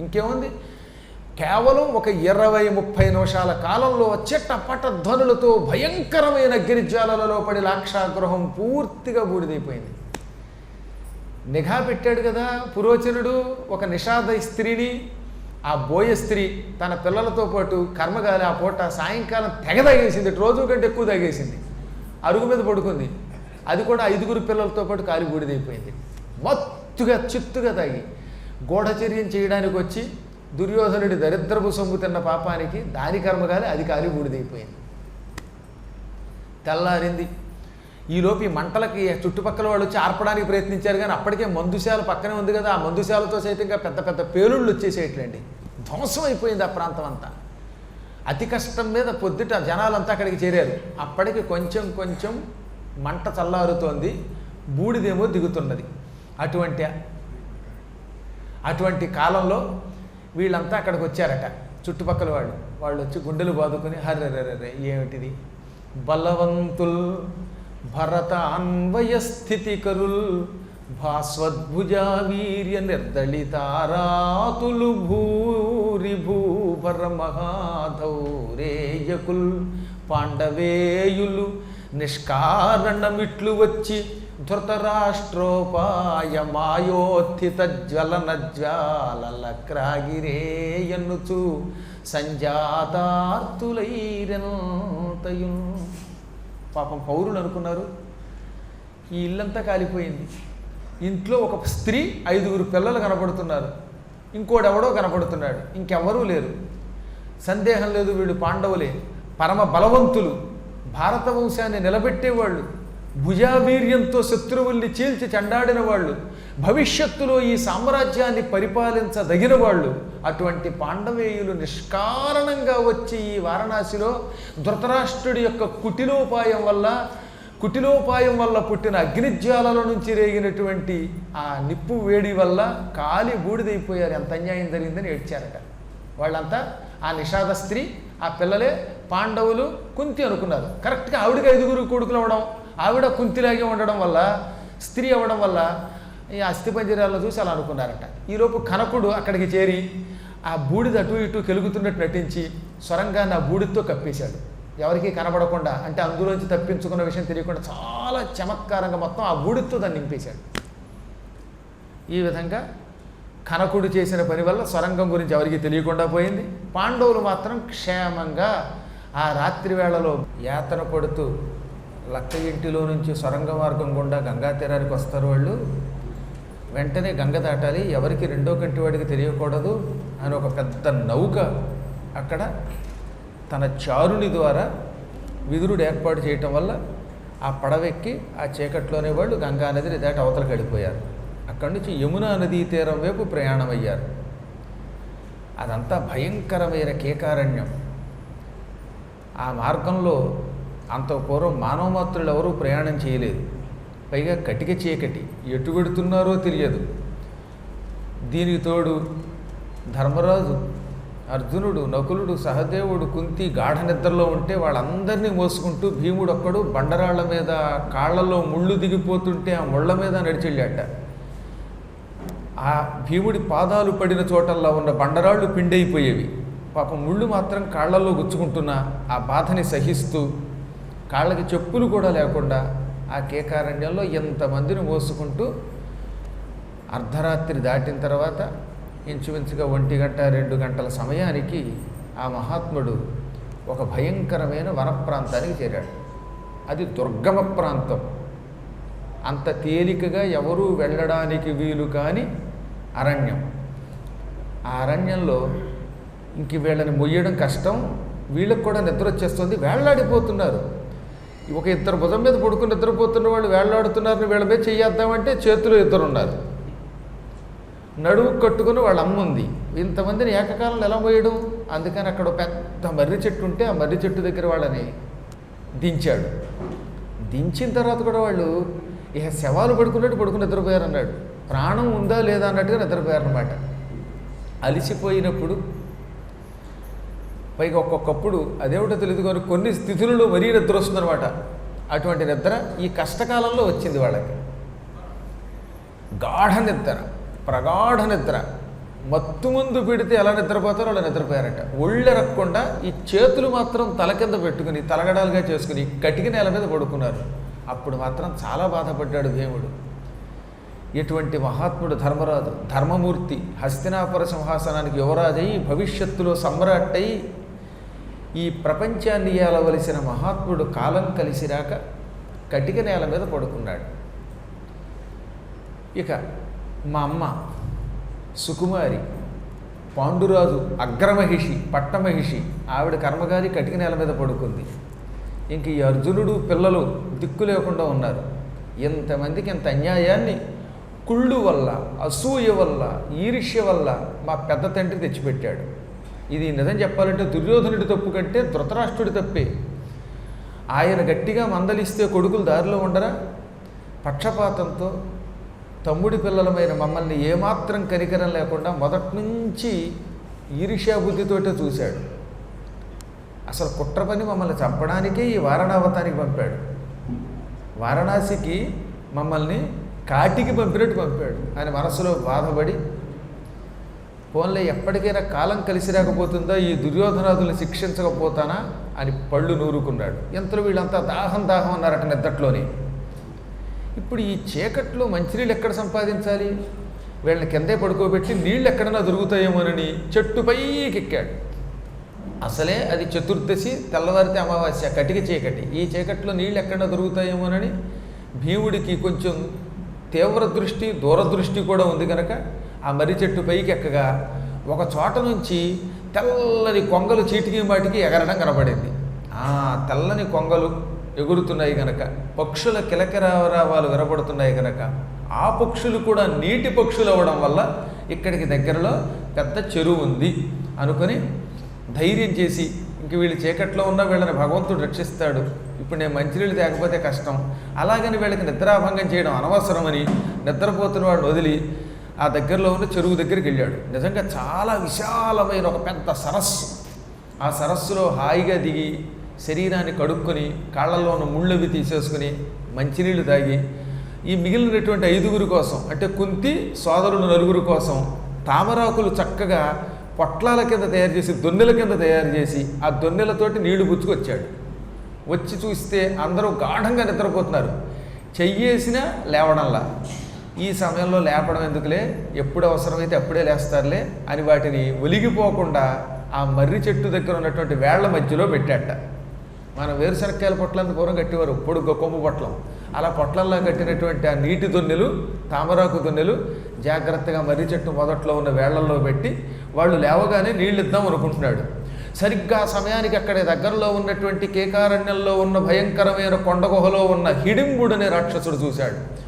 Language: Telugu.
ఇంకేముంది? కేవలం ఒక ఇరవై ముప్పై నిమిషాల కాలంలో చెట్టపట ధ్వనులతో భయంకరమైన గిరిజాలలో పడి లాక్షాగృహం పూర్తిగా బూడిదైపోయింది. నిఘా పెట్టాడు కదా పురోచనుడు ఒక నిషాద స్త్రీని. ఆ బోయ స్త్రీ తన పిల్లలతో పాటు కర్మగాలి ఆ పూట సాయంకాలం తెగ తాగేసింది రోజు కంటే ఎక్కువ తాగేసింది అరుగు మీద పడుకుంది. అది కూడా ఐదుగురు పిల్లలతో పాటు కాలి బూడిదైపోయింది. మత్తుగా చిత్తుగా తాగి గూఢచర్యం చేయడానికి వచ్చి దుర్యోధనుడి దరిద్రపు సొమ్ము తిన్న పాపానికి దాని కర్మగాలి అది కాలి బూడిదైపోయింది. తెల్లారింది. ఈలోపు ఈ మంటలకి చుట్టుపక్కల వాళ్ళు వచ్చి ఆర్పడానికి ప్రయత్నించారు కానీ అప్పటికే మందుశాల పక్కనే ఉంది కదా ఆ మందుశాలతో సైతంగా పెద్ద పెద్ద పేలుళ్ళు వచ్చేసేయట్లండి ధ్వంసం అయిపోయింది ఆ ప్రాంతం అంతా అతి కష్టం మీద పొద్దుట జనాలంతా అక్కడికి చేరారు. అప్పటికి కొంచెం కొంచెం మంట చల్లారుతోంది బూడిదేమో దిగుతున్నది. అటువంటి అటువంటి కాలంలో వీళ్ళంతా అక్కడికి వచ్చారట. చుట్టుపక్కల వాళ్ళు. వాళ్ళు వచ్చి గుండెలు బాదుకొని హర్రెర్రెర్రె ఏమిటిది? బలవంతుల్ భరత అన్వయ స్థితికరుల్ భాస్వద్భుజా వీర్య నిర్దళితారాతులు భూరి భూభర మహాధౌరేయకుల్ పాండవేయులు నిష్కారణమిట్లు వచ్చి ధృతరాష్ట్రోపాయ మాయోత్థిత జ్వలన జ్వాలల క్రాగిరేయన్నుచు సంజాతార్తులైరెంతయున్. పాపం పౌరులు అనుకున్నారు. ఈ ఇల్లంతా కాలిపోయింది. ఇంట్లో ఒక స్త్రీ ఐదుగురు పిల్లలు కనపడుతున్నారు. ఇంకోడెవడో కనపడుతున్నాడు. ఇంకెవరూ లేరు. సందేహం లేదు వీళ్ళు పాండవులే. పరమ బలవంతులు. భారత వంశాన్ని నిలబెట్టేవాళ్ళు. భుజావీర్యంతో శత్రువుల్ని చీల్చి చెండాడిన వాళ్ళు భవిష్యత్తులో ఈ సామ్రాజ్యాన్ని పరిపాలించదగిన వాళ్ళు అటువంటి పాండవేయులు నిష్కారణంగా వచ్చి ఈ వారణాసిలో ధృతరాష్ట్రుడి యొక్క కుటిలోపాయం వల్ల కుటిలోపాయం వల్ల పుట్టిన అగ్నిజ్వాలల నుంచి రేగినటువంటి ఆ నిప్పు వేడి వల్ల కాలి బూడిదైపోయారు. ఎంత అన్యాయం జరిగిందని ఏడ్చారట. వాళ్ళంతా ఆ నిషాద స్త్రీ ఆ పిల్లలే పాండవులు కుంతి అనుకున్నారు. కరెక్ట్గా ఆవిడకి ఐదుగురు కొడుకులు అవడం ఆవిడ కుంతిలాగే ఉండడం వల్ల స్త్రీ అవ్వడం వల్ల ఈ అస్థిపంజరాలను చూసి అలా అనుకున్నారట. ఈలోపు కనకుడు అక్కడికి చేరి ఆ బూడిద అటు ఇటు కెలుగుతున్నట్టు నటించి స్వరంగాన్ని ఆ బూడిదతో కప్పేశాడు. ఎవరికీ కనబడకుండా అంటే అందులోంచి తప్పించుకున్న విషయం తెలియకుండా చాలా చమత్కారంగా మొత్తం ఆ బూడిదతో దాన్ని నింపేశాడు. ఈ విధంగా కనకుడు చేసిన పని వల్ల సొరంగం గురించి ఎవరికి తెలియకుండా పోయింది. పాండవులు మాత్రం క్షేమంగా ఆ రాత్రి వేళలో యాతన పడుతూ లక్క ఇంటిలో నుంచి సొరంగ మార్గం గుండా గంగా తీరానికి వస్తారు వాళ్ళు. వెంటనే గంగ దాటాలి. ఎవరికి రెండో కంటి వాడికి తెలియకూడదు అని ఒక పెద్ద నౌక అక్కడ తన చారుని ద్వారా విదురుడు ఏర్పాటు చేయటం వల్ల ఆ పడవెక్కి ఆ చీకట్లోనే వాళ్ళు గంగా నదిని దాటి అవతలకు వెళ్ళిపోయారు. అక్కడి నుంచి యమునా నదీ తీరం వైపు ప్రయాణం అయ్యారు అదంతా భయంకరమైన కేకారణ్యం. ఆ మార్గంలో అంత పూర్వం మానవమాత్రులు ఎవరూ ప్రయాణం చేయలేదు. పైగా కటిక చీకటి ఎటు పెడుతున్నారో తెలియదు. దీనికి తోడు ధర్మరాజు అర్జునుడు నకులుడు సహదేవుడు కుంతి గాఢ నిద్రలో ఉంటే వాళ్ళందరినీ మోసుకుంటూ భీముడు ఒక్కడు బండరాళ్ళ మీద కాళ్ళలో ముళ్ళు దిగిపోతుంటే ఆ ముళ్ళ మీద నడిచెళ్ళాట ఆ భీముడి పాదాలు పడిన చోటల్లో ఉన్న బండరాళ్ళు పిండైపోయేవి. పాపం ముళ్ళు మాత్రం కాళ్ళల్లో గుచ్చుకుంటున్నా ఆ బాధని సహిస్తూ కాళ్ళకి చెప్పులు కూడా లేకుండా ఆ కేకారణ్యంలో ఎంతమందిని మోసుకుంటూ అర్ధరాత్రి దాటిన తర్వాత ఇంచుమించుగా ఒంటి గంట రెండు గంటల సమయానికి ఆ మహాత్ముడు ఒక భయంకరమైన వన ప్రాంతానికి చేరాడు. అది దుర్గమ ప్రాంతం. అంత తేలికగా ఎవరూ వెళ్ళడానికి వీలు కాని అరణ్యం. ఆ అరణ్యంలో ఇంక వీళ్ళని మొయ్యడం కష్టం వీళ్ళకు కూడా నిద్ర వచ్చేస్తుంది వేళ్ళాడిపోతున్నారు ఒక ఇద్దరు భుజం మీద పడుకుని నిద్రపోతున్న వాళ్ళు వేళ్ళాడుతున్నారు వీళ్ళ మీద చెయ్యేద్దామంటే చేతులు ఇద్దరు ఉన్నారు నడువు కట్టుకుని వాళ్ళ అమ్మ ఉంది. ఇంతమందిని ఏకకాలంలో ఎలా పోయడం? అందుకని అక్కడ పెద్ద మర్రి చెట్టు ఉంటే ఆ మర్రి చెట్టు దగ్గర వాళ్ళని దించాడు. దించిన తర్వాత కూడా వాళ్ళు ఇక శవాలు పడుకున్నట్టు పడుకుని నిద్రపోయారు అన్నాడు ప్రాణం ఉందా లేదా అన్నట్టుగా నిద్రపోయారనమాట అలిసిపోయినప్పుడు పైగా ఒక్కొక్కప్పుడు అదేమిటో తెలియదు కానీ కొన్ని స్థితులలో మరీ నిద్ర వస్తుందన్నమాట. అటువంటి నిద్ర ఈ కష్టకాలంలో వచ్చింది వాళ్ళకి. గాఢ నిద్ర ప్రగాఢ నిద్ర. మత్తు ముందు పెడితే ఎలా నిద్రపోతారో అలా నిద్రపోయారట. ఒళ్ళెరక్కుండా ఈ చేతులు మాత్రం తల కింద పెట్టుకుని తలగడాలుగా చేసుకుని కటిక నేల మీద పడుకున్నారు. అప్పుడు మాత్రం చాలా బాధపడ్డాడు భీముడు. ఎటువంటి మహాత్ముడు ధర్మరాజు ధర్మమూర్తి హస్తినాపుర సింహాసనానికి యువరాజై భవిష్యత్తులో సమ్రాట్టై ఈ ప్రపంచాన్ని ఏలవలసిన మహాత్ముడు కాలం కలిసిరాక కటిక నేల మీద పడుకున్నాడు. ఇక మా అమ్మ సుకుమారి పాండురాజు అగ్రమహిషి పట్టమహిషి ఆవిడ కర్మగారి కటిక నేల మీద పడుకుంది. ఇంక ఈ అర్జునుడు పిల్లలు దిక్కు లేకుండా ఉన్నారు. ఇంతమందికి ఇంత అన్యాయాన్ని కుళ్ళు వల్ల అసూయ వల్ల ఈర్ష్య వల్ల మా పెద్ద తండ్రి తెచ్చిపెట్టాడు. ఇది నిజం చెప్పాలంటే దుర్యోధనుడి తప్పు కంటే ధృతరాష్ట్రుడి తప్పే. ఆయన గట్టిగా మందలిస్తే కొడుకులు దారిలో ఉండరా? పక్షపాతంతో తమ్ముడి పిల్లలమైన మమ్మల్ని ఏమాత్రం కనికరం లేకుండా మొదటి నుంచి ఈర్ష్యాబుద్ధితోటే చూశాడు. అసలు కుట్ర పని మమ్మల్ని చంపడానికే ఈ వారణావతానికి పంపాడు. వారణాసికి మమ్మల్ని కాటికి పంపినట్టు పంపాడు. ఆయన మనసులో బాధపడి పోన్లే ఎప్పటికైనా కాలం కలిసి రాకపోతుందా? ఈ దుర్యోధనాదుల్ని శిక్షించకపోతానా? అని పళ్ళు నూరుకున్నాడు. ఎంతలో వీళ్ళంతా దాహం దాహం అన్నారట నిద్దట్లోని. ఇప్పుడు ఈ చీకట్లో మంచినీళ్ళు ఎక్కడ సంపాదించాలి? వీళ్ళని కిందే పడుకోబెట్టి నీళ్ళు ఎక్కడన్నా దొరుకుతాయేమోనని చెట్టు పైకెక్కాడు అసలే అది చతుర్దశి తెల్లవారితే అమావాస్య కటిక చీకటి. ఈ చీకట్లో నీళ్ళు ఎక్కడన్నా దొరుకుతాయేమోనని భీముడికి కొంచెం తీవ్ర దృష్టి దూరదృష్టి కూడా ఉంది కనుక ఆ మర్రి చెట్టు పైకి ఎక్కగా ఒక చోట నుంచి తెల్లని కొంగలు చీటికి మాటికి ఎగరడం కనబడింది. ఆ తెల్లని కొంగలు ఎగురుతున్నాయి గనక పక్షుల కిలకరావరావాలు వినపడుతున్నాయి గనక ఆ పక్షులు కూడా నీటి పక్షులు అవ్వడం వల్ల ఇక్కడికి దగ్గరలో పెద్ద చెరువు ఉంది అనుకొని ధైర్యం చేసి ఇంక వీళ్ళు చీకట్లో ఉన్న వీళ్ళని భగవంతుడు రక్షిస్తాడు. ఇప్పుడు నేను మంచినీళ్ళు తేకపోతే కష్టం. అలాగని వీళ్ళకి నిద్రాభంగం చేయడం అనవసరమని నిద్రపోతున్న వాడిని వదిలి ఆ దగ్గరలో ఉన్న చెరువు దగ్గరికి వెళ్ళాడు. నిజంగా చాలా విశాలమైన ఒక పెద్ద సరస్సు. ఆ సరస్సులో హాయిగా దిగి శరీరాన్ని కడుక్కొని కాళ్ళల్లో ఉన్న ముళ్ళవి తీసేసుకుని మంచినీళ్ళు తాగి ఈ మిగిలినటువంటి ఐదుగురు కోసం అంటే కుంతి సోదరులు నలుగురు కోసం తామరాకులు చక్కగా పొట్లాల కింద తయారు చేసి దొన్నెల కింద తయారు చేసి ఆ దొన్నెలతోటి నీళ్ళు పుచ్చుకొచ్చాడు. వచ్చి చూస్తే అందరూ గాఢంగా నిద్రపోతున్నారు. చెయ్యేసినా లేవడంలా. ఈ సమయంలో లేపడం ఎందుకులే? ఎప్పుడు అవసరమైతే అప్పుడే లేస్తారులే అని వాటిని ఒలిగిపోకుండా ఆ మర్రి చెట్టు దగ్గర ఉన్నటువంటి వేళ్ళ మధ్యలో పెట్టాట. మనం వేరుశనక్కాయల పొట్లంత పూర్వం కట్టేవారు ఇప్పుడు కొమ్ము పొట్లం. అలా పొట్లంలో కట్టినటువంటి ఆ నీటి దొన్నెలు తామరాకు దొన్నెలు జాగ్రత్తగా మర్రి చెట్టు మొదట్లో ఉన్న వేళ్ళలో పెట్టి వాళ్ళు లేవగానే నీళ్ళు ఇద్దాం అనుకుంటున్నాడు. సరిగ్గా ఆ సమయానికి అక్కడ దగ్గరలో ఉన్నటువంటి కేకారణ్యంలో ఉన్న భయంకరమైన కొండ గుహలో ఉన్న హిడింబుడు అనే రాక్షసుడు చూశాడు.